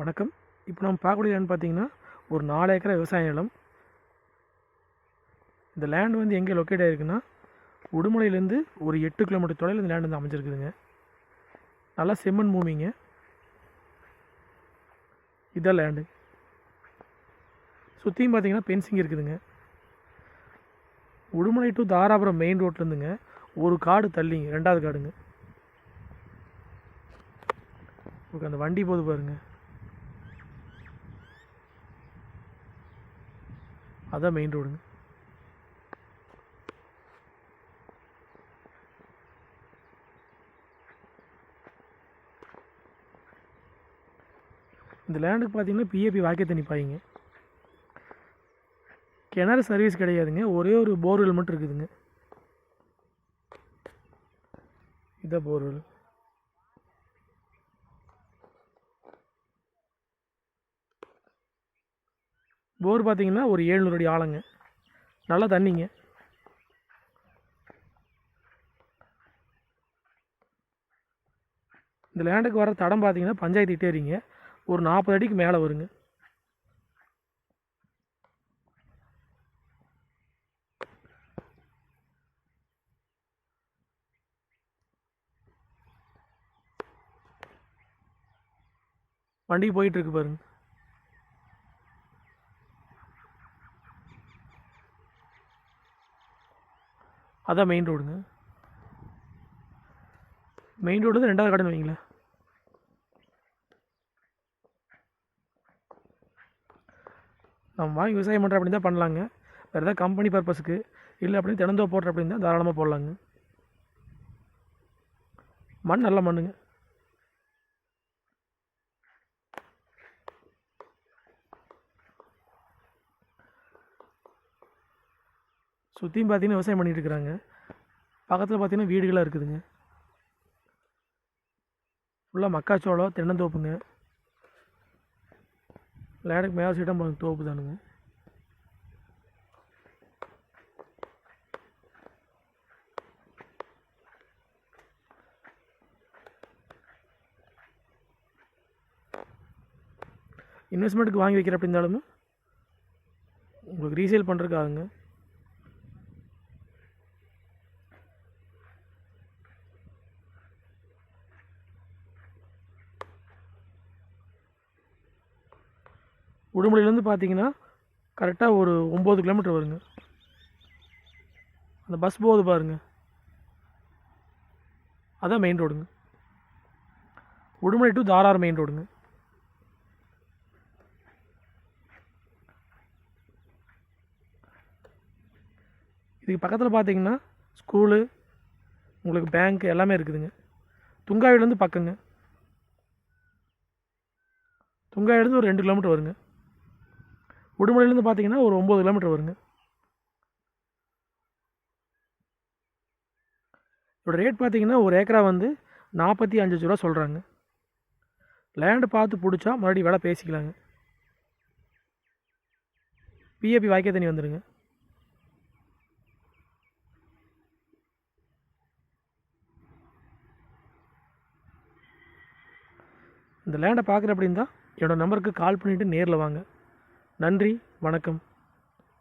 வணக்கம். இப்போ நம்ம பார்க்கக்கூடிய லேண்ட் பார்த்தீங்கன்னா ஒரு நாலு ஏக்கர் விவசாய நிலம். இந்த லேண்ட் வந்து எங்கே லொக்கேட் ஆகிருக்குன்னா உடுமலையிலேருந்து ஒரு எட்டு கிலோமீட்டர் தொலைவில் இந்த லேண்ட் வந்து அமைஞ்சிருக்குதுங்க. நல்லா செம்மண் பூமிங்க. இதான் லேண்டு சுற்றியும் பார்த்தீங்கன்னா பென்சிங் இருக்குதுங்க. உடுமலை டு தாராபுரம் மெயின் ரோட்லேருந்துங்க ஒரு காடு தள்ளிங்க ரெண்டாவது காடுங்க. ஓகே அந்த வண்டி போது பாருங்கள் அதான் மெயின் ரோடுங்க இந்த லேண்டுக்கு பார்த்தீங்கன்னா பிஏபி வாக்கிய தண்ணி பாய்ங்க கிணறு சர்வீஸ் கிடையாதுங்க. ஒரே ஒரு போர்வெல் மட்டும் இருக்குதுங்க. இதான் போர்வெல் போர் பார்த்தீங்கன்னா ஒரு ஏழ்நூறு அடி ஆழங்க. நல்லா தண்ணிங்க. இந்த லேண்டுக்கு வர தடம் பார்த்தீங்கன்னா பஞ்சாயத்து இட்டேரிங்க ஒரு நாற்பது அடிக்கு மேலே வருங்க. வண்டி போயிட்டுருக்கு பாருங்கள் அதான் மெயின் ரோடுங்க மெயின் ரோடு வந்து ரெண்டாவது கடைன்னு வைங்களேன் நம்ம வாங்கி விவசாயம் பண்ணுற அப்படின்னு தான் பண்ணலாங்க. வேறு ஏதாவது கம்பெனி பர்பஸுக்கு இல்லை அப்படின்னு தினந்தோ போடுற அப்படின்னு தான் தாராளமாக போடலாங்க. மண் நல்ல மண்ணுங்க. சுற்றியும் பார்த்தீங்கன்னா விவசாயம் பண்ணிகிட்டு இருக்கிறாங்க பக்கத்தில் பார்த்தீங்கன்னா வீடுகளாக இருக்குதுங்க. ஃபுல்லாக மக்காச்சோளம் தென்னந்தோப்புங்க. லேடுக்கு மேலே சீட்டாக தோப்பு தானுங்க. இன்வெஸ்ட்மெண்ட்டுக்கு வாங்கி வைக்கிற அப்படி இருந்தாலும் உங்களுக்கு ரீசேல் பண்ணுறதுக்கு உடுமலையிலேருந்து பார்த்தீங்கன்னா கரெக்டாக ஒரு ஒம்பது கிலோமீட்டர் வருங்க. அந்த பஸ் போகுது பாருங்க. அதான் மெயின் ரோடுங்க உடுமலை டு தாரார் மெயின் ரோடுங்க இதுக்கு பக்கத்தில் பார்த்தீங்கன்னா ஸ்கூலு உங்களுக்கு பேங்க் எல்லாமே இருக்குதுங்க. துங்காவிலேருந்து பக்கங்க. துங்காயிலேருந்து ஒரு ரெண்டு கிலோமீட்டர் வருங்க. உடுமலையிலேருந்து பார்த்தீங்கன்னா ஒரு ஒம்பது கிலோமீட்டர் வருங்க. இதோட ரேட் பார்த்தீங்கன்னா ஒரு ஏக்கரா வந்து நாற்பத்தி அஞ்சு ரூபா சொல்கிறாங்க லேண்டு பார்த்து பிடிச்சா மறுபடியும் விலை பேசிக்கலாங்க. பிஏபி வாய்க்கே தண்ணி வந்துடுங்க இந்த லேண்டை பார்க்குற அப்படின்னா என்னோடய நம்பருக்கு கால் பண்ணிவிட்டு நேரில் வாங்க. நன்றி வணக்கம்.